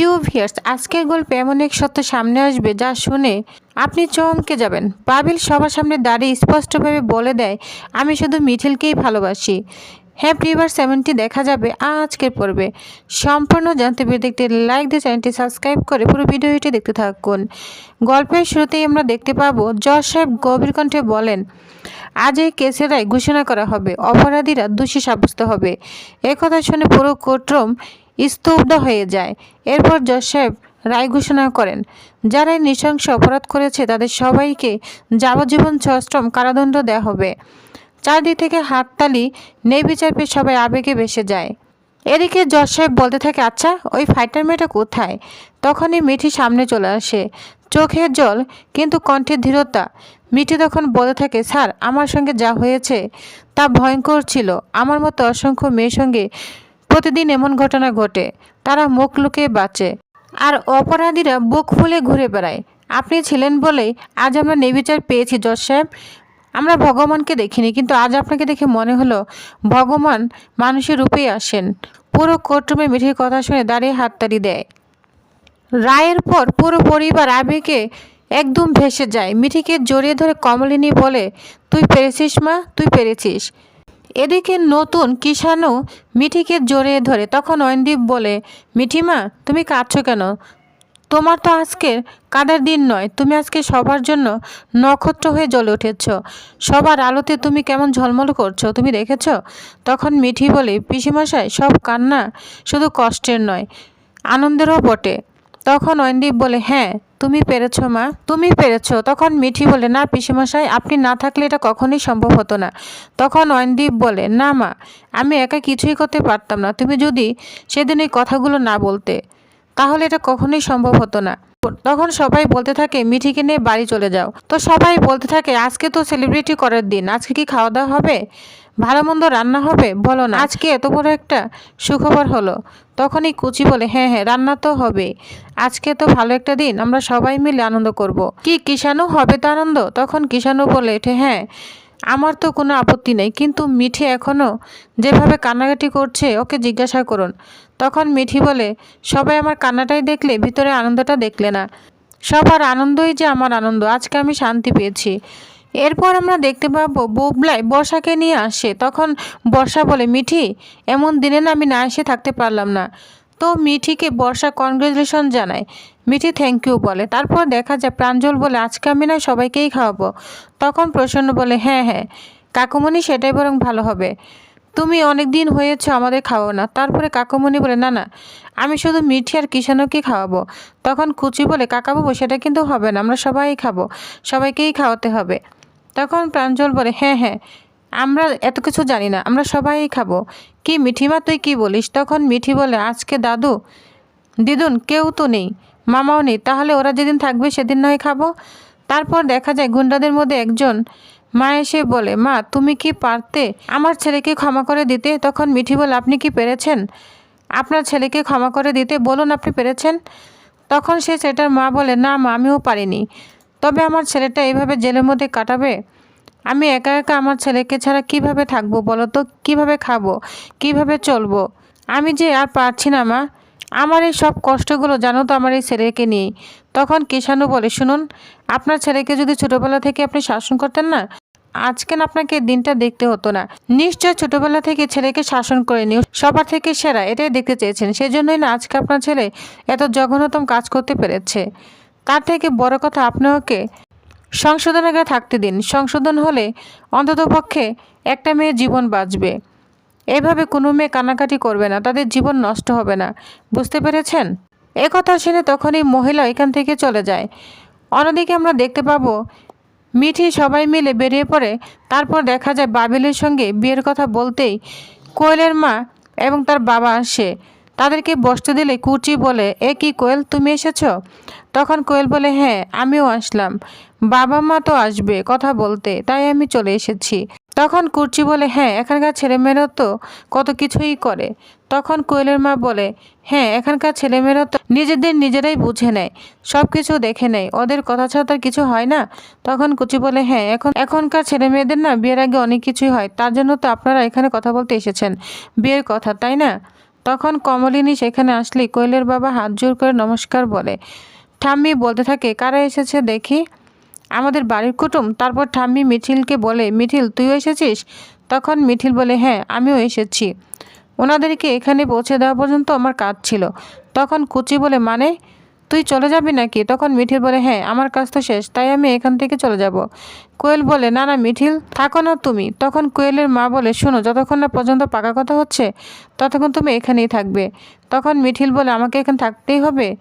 প্রিয় ভিয়ার্স আজকের গল্পে এমন এক সত্য সামনে আসবে যা শুনে আপনি চমকে যাবেন। পাবিল সবার সামনে দাঁড়িয়ে স্পষ্টভাবে বলে দেয়, আমি শুধু মিঠিলকেই ভালোবাসি। হ্যাঁ প্রিভার সেভেনটি দেখা যাবে আজকের পর্বে। সম্পূর্ণ জানতে পেরে দেখতে লাইক দিয়ে চ্যানেলটি সাবস্ক্রাইব করে পুরো ভিডিওটি দেখতে থাকুন। গল্পের শুরুতেই আমরা দেখতে পাবো, জজ সাহেব গভীর কণ্ঠে বলেন, আজ এই কেসের রায় ঘোষণা করা হবে। অপরাধীরা দোষী সাব্যস্ত হবে। একথা শুনে পুরো কোর্টরুম স্তব্ধ হয়ে যায়। এরপর জজ সাহেব রায় ঘোষণা করেন যারা এই নৃশংস অপরাধ করেছে তাদের সবাইকে যাবজ্জীবন সশ্রম কারাদণ্ড দেওয়া হবে। চারদিক থেকে হাততালি নেই বিচার পেয়ে সবাই আবেগে ভেসে যায়। এদিকে জজ সাহেব বলতে থাকে আচ্ছা ওই ফাইটার মেয়েটা কোথায়? তখনই মিঠি সামনে চলে আসে। চোখের জল, কিন্তু কণ্ঠের ধীরতা। মিঠি তখন বলে থাকে, স্যার, আমার সঙ্গে যা হয়েছে তা ভয়ঙ্কর ছিল। আমার মতো অসংখ্য মেয়ের সঙ্গে প্রতিদিন এমন ঘটনা ঘটে, তারা মুখ লুকিয়ে বাঁচে। আর অপরাধীরা বুক ফুলে ঘুরে বেড়ায়। আপনি ছিলেন বলেই আজ আমরা নির্বিচার পেয়েছি, জজ সাহেব। আমরা ভগবানকে দেখিনি, কিন্তু আজ আপনাকে দেখে মনে হলো ভগবান মানুষের রূপেই আসেন। পুরো কোর্টরুমে মিঠির কথা শুনে দাঁড়িয়ে হাততালি দেয়। রায়ের পর পুরো পরিবার আবেগে একদম ভেসে যায়। মিঠিকে জড়িয়ে ধরে কমলিনী বলে, তুই পেরেছিস মা, তুই পেরেছিস। এদিকে নতুন কিষানও মিঠিকে জড়িয়ে ধরে তখন ঐন্দীপ বলে, মিঠিমা, তুমি কাঁদছো কেন? তোমার তো আজকের কাদার দিন নয়, তুমি আজকে সবার জন্য নক্ষত্র হয়ে জ্বলে উঠেছ। সবার আলোতে তুমি কেমন ঝলমল করছ, তুমি দেখেছ? তখন মিঠি বলে, পিসিমশাই, সব কান্না শুধু কষ্টের নয়, আনন্দেরও বটে। তখন অয়নদীপ বলে হ্যাঁ তুমি পেরেছ মা, তুমি পেরেছ। তখন মিঠি বলে, না পিসিমশাই, আপনি না থাকলে এটা কখনোই সম্ভব হতো না। তখন অয়নদীপ বলে, না মা, আমি একা কিছুই করতে পারতাম না। তুমি যদি সেদিন এই কথাগুলো না বলতে, তাহলে এটা কখনোই সম্ভব হতো না। তখন সবাই বলতে থাকে, মিঠিকে নিয়ে বাড়ি চলে যাও। তো সবাই বলতে থাকে, আজকে তো সেলিব্রিটি করার দিন, আজকে কি খাওয়া দাওয়া হবে? ভালো মন্দ রান্না হবে? বলো না। আজকে এত বড় একটা সুখবর হলো। তখনই কুচি বলে হ্যাঁ হ্যাঁ রান্না তো হবে। আজকে তো ভালো একটা দিন, আমরা সবাই মিলে আনন্দ করব। কি কিষাণু হবে তো আনন্দ? তখন কিষাণু বলে হ্যাঁ। আমার তো কোনো আপত্তি নেই, কিন্তু মিঠি এখনও যেভাবে কান্নাকাটি করছে, ওকে জিজ্ঞাসা করুন। তখন মিঠি বলে, সবাই আমার কান্নাটাই দেখলে ভিতরে আনন্দটা দেখলে না। সবার আনন্দই যে আমার আনন্দ, আজকে আমি শান্তি পেয়েছি। এরপর আমরা দেখতে পাবো, বুবলাই বর্ষাকে নিয়ে আসে। তখন বর্ষা বলে, মিঠি, এমন দিনে না আমি না এসে থাকতে পারলাম না। তো মিঠিকে বর্ষা কনগ্রেচুলেশন জানায়। মিঠি থ্যাংক ইউ বলে। তারপর দেখা যায় প্রাঞ্জল বলে, আজকে আমি না সবাইকেই খাওয়াবো। তখন প্রসন্ন বলে হ্যাঁ হ্যাঁ। কাকুমণি সেটাই বরং ভালো হবে। তুমি অনেক দিন হয়েছ আমাদের খাওয়াও না। তারপরে কাকুমণি বলে, না না। আমি শুধু মিঠি আর কিষাণুকে খাওয়াবো। তখন কুচি বলে, কাকাবাবু, সেটা কিন্তু হবে না। আমরা সবাই খাব। সবাইকেই খাওয়াতে হবে। তখন প্রাঞ্জল বলে হ্যাঁ হ্যাঁ। আমরা এত কিছু জানি না, আমরা সবাই খাব। কি মিঠিমা তুই কি বলিস? তখন মিঠি বলে, আজকে দাদু, দিদুন, কেউ তো নেই, মামাও নেই, তাহলে ওরা যেদিন থাকবে সেদিন নয় খাব। তারপর দেখা যায় গুন্ডাদের মধ্যে একজন মা এসে বলে, মা, তুমি কি পারতে আমার ছেলেকে ক্ষমা করে দিতে? তখন মিঠি বলে, আপনি কি পেরেছেন? আপনার ছেলেকে ক্ষমা করে দিতে, বলুন আপনি পেরেছেন? তখন সে ছেলেটার মা বলে, না মা, আমিও পারিনি। তবে আমার ছেলেটা এইভাবে জেলের মধ্যে কাটাবে? আমি একা একা আমার ছেলেকে ছাড়া কীভাবে থাকব বলো তো? কীভাবে খাব? কীভাবে চলবো? আমি যে আর পারছি না, মা। আমার এই সব কষ্টগুলো জানো তো আমার এই ছেলেকে নিয়ে। তখন কিষাণু বলে, শুনুন, আপনার ছেলেকে যদি ছোটোবেলা থেকে আপনি শাসন করতেন না, আজকে আপনাকে দিনটা দেখতে হতো না। নিশ্চয় ছোটবেলা থেকে ছেলেকে শাসন করে নিও। সবার থেকে সেরা, এটাই দেখতে চেয়েছেন। সেজন্যই না আজকে আপনার ছেলে এত জঘন্যতম কাজ করতে পেরেছে। তার থেকে বড় কথা আপনি ওকে সংশোধনাগারে থাকতে দিন। সংশোধন হলে অন্ততপক্ষে একটা মেয়ের জীবন বাঁচবে। এভাবে কোনো মেয়ে কানাকাটি করবে না, তাদের জীবন নষ্ট হবে না। বুঝতে পেরেছেন? এ কথা শুনে তখনই মহিলা এখান থেকে চলে যায়। অন্যদিকে আমরা দেখতে পাবো, মিঠি সবাই মিলে বেরিয়ে পড়ে। তারপর দেখা যায় বাবিলের সঙ্গে বিয়ের কথা বলতেই কোয়েলের মা এবং তার বাবা আসে। তাদেরকে বসতে দিলে কুচি বলে, এ কি কোয়েল, তুমি এসেছ? তখন কোয়েল বলে হ্যাঁ আমিও আসলাম। বাবা মা তো আসবে কথা বলতে, তাই আমি চলে এসেছি। তখন কুর্চি বলে হ্যাঁ এখানকার ছেলেমেয়েরা তো কত কিছুই করে। তখন কোয়েলের মা বলে হ্যাঁ এখানকার ছেলেমেয়েরা তো নিজেদের নিজেরাই বুঝে নেয়, সব কিছু দেখে নেয়। ওদের কথা ছাড়া তার কিছু হয় না? তখন কুচি বলে হ্যাঁ এখন, এখনকার ছেলে মেয়েদের না বিয়ের আগে অনেক কিছুই হয়। তার জন্য তো আপনারা এখানে কথা বলতে এসেছেন, বিয়ের কথা, তাই না? তখন কমলিনী সেখানে আসলে কোয়েলের বাবা হাত জোর করে নমস্কার বলে। ঠাম্মি বলতে থাকে, কারা এসেছে দেখি? আমাদের বাড়ির কুটুম। তারপর ঠাম্মি মিঠিলকে বলে, মিঠিল, তুইও এসেছিস? তখন মিঠিল বলে হ্যাঁ আমিও এসেছি। ওনাদেরকে এখানে পৌঁছে দেওয়া পর্যন্ত আমার কাজ ছিল। তখন কুচি বলে মানে? তুই চলে যাবি নাকি? তখন মিঠিল বলে হ্যাঁ আমার কাজ তো শেষ, তাই আমি এখান থেকে চলে যাব। কোয়েল বলে, না না, মিঠিল, থাকো না তুমি। তখন কোয়েলের মা বলে, শোনো, যতক্ষণ না পর্যন্ত পাকা কথা হচ্ছে, ততক্ষণ তুমি এখানেই থাকবে। তখন মিঠিল বলে, আমাকে এখানে থাকতেই হবে?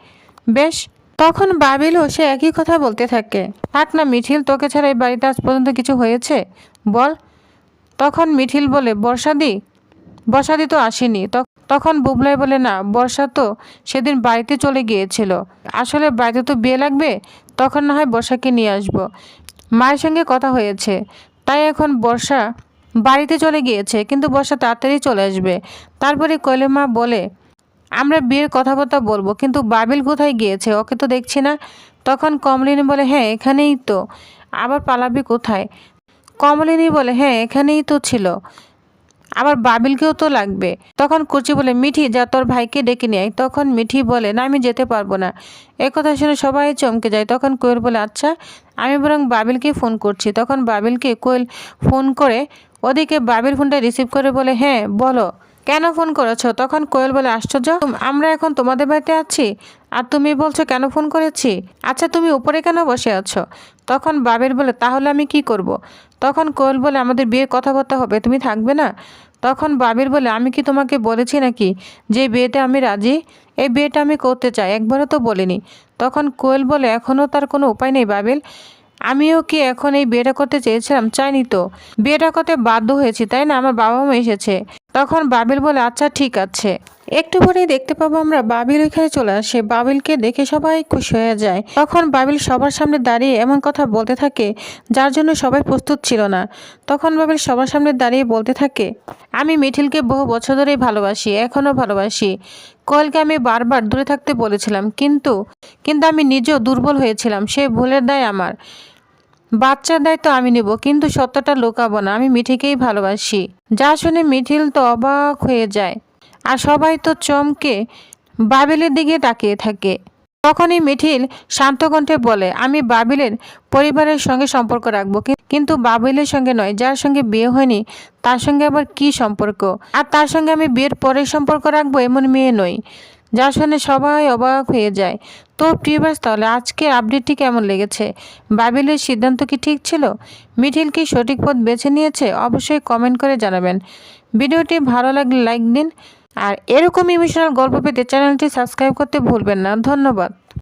বেশ। তখন বাবিলও সে একই কথা বলতে থাকে। থাক না, মিঠিল, তোকে ছাড়া এই বাড়িতে আজ পর্যন্ত কিছু হয়েছে? বল। তখন মিঠিল বলে, বর্ষাদি? বর্ষাদি তো আসেনি। তখ- তখন বুবলাই বলে, না, বর্ষা তো সেদিন বাড়িতে চলে গিয়েছিল। আসলে বাড়িতে তো বিয়ে লাগবে, তখন না হয় বর্ষাকে নিয়ে আসব। মায়ের সঙ্গে কথা হয়েছে। তাই এখন বর্ষা বাড়িতে চলে গিয়েছে, কিন্তু বর্ষা তাড়াতাড়ি চলে আসবে। তারপরে কয়লেমা বলে, আমরা বিয়ের কথাবার্তা বলব, কিন্তু বাবিল কোথায় গিয়েছে? ওকে তো দেখছি না। তখন কমলিনী বলে হ্যাঁ এখানেই তো। আবার পালাবি কোথায়? কমলিনী বলে হ্যাঁ এখানেই তো ছিল। আবার বাবিলকেও তো লাগবে। তখন কুচি বলে, মিঠি, যা তোর ভাইকে ডেকে নেয় তখন মিঠি বলে, না, আমি যেতে পারব না। একথা শুনে সবাই চমকে যায়। তখন কোয়েল বলে আচ্ছা আমি বরং বাবিলকে ফোন করছি। তখন বাবিলকে কোয়েল ফোন করে, ওদিকে বাবিল ফোনটা রিসিভ করে বলে হ্যাঁ বলো। কেন ফোন করেছ? তখন কোয়েল বলে, আশ্চর্য আমরা এখন তোমাদের বাড়িতে আছি? আর তুমি বলছো, কেন ফোন করেছি? আচ্ছা তুমি উপরে কেন বসে আছো? তখন বাবির বলে, তাহলে আমি কি করব। তখন কোয়েল বলে, আমাদের বিয়ে কথাবার্তা হবে, তুমি থাকবে না? তখন বাবির বলে, আমি কি তোমাকে বলেছি নাকি যে বিয়েতে আমি রাজি? এই বিয়েটা আমি করতে চাই, একবারও তো বলিনি। তখন কোয়েল বলে এখনও তার কোনো উপায় নেই বাবিল। আমিও কি এখন এই বিয়েটা করতে চেয়েছিলাম? চাইনি তো। বিয়েটা করতে বাধ্য হয়েছি, তাই না? আমার বাবা মা এসেছে। তখন বাবিল বলে আচ্ছা ঠিক আছে। একটু পরেই দেখতে পাবো আমরা, বাবিল এখানে চলে আসে। বাবিলকে দেখে সবাই খুশি হয়ে যায়। তখন বাবিল সবার সামনে দাঁড়িয়ে এমন কথা বলতে থাকে, যার জন্য সবাই প্রস্তুত ছিল না। তখন বাবিল সবার সামনে দাঁড়িয়ে বলতে থাকে, আমি মিঠিলকে বহু বছর ধরেই ভালোবাসি এখনও ভালোবাসি। কোয়েলকে আমি বারবার দূরে থাকতে বলেছিলাম, কিন্তু কিন্তু আমি নিজেও দুর্বল হয়েছিলাম, সে ভুলের দায় আমার। বাচ্চার দায় তো আমি নেব, কিন্তু সত্যটা লুকাবো না, আমি মিঠিকেই ভালোবাসি। যা শুনে মিঠিল তো অবাক হয়ে যায়, আর সবাই তো চমকে বাবেলের দিকে তাকিয়ে থাকে। তখনই মিঠিল শান্ত কণ্ঠে বলে, আমি বাবিলের পরিবারের সঙ্গে সম্পর্ক রাখব। কিন্তু বাবিলের সঙ্গে নয়, যার সঙ্গে বিয়ে হয়নি, তার সঙ্গে আবার কি সম্পর্ক? আর তার সঙ্গে আমি বিয়ের পরে সম্পর্ক রাখব এমন মেয়ে নই যা শুনে সবাই অবাক হয়ে যায়। তো প্রিয়বাস তাহলে আজকের আপডেটটি কেমন লেগেছে? বাবিলের সিদ্ধান্ত কি ঠিক ছিল? মিঠিল কি সঠিক পথ বেছে নিয়েছে? অবশ্যই কমেন্ট করে জানাবেন। ভিডিওটি ভালো লাগলে লাইক দিন আর এরকম ইমোশনাল গল্প পেতে চ্যানেলটি সাবস্ক্রাইব করতে ভুলবেন না। ধন্যবাদ।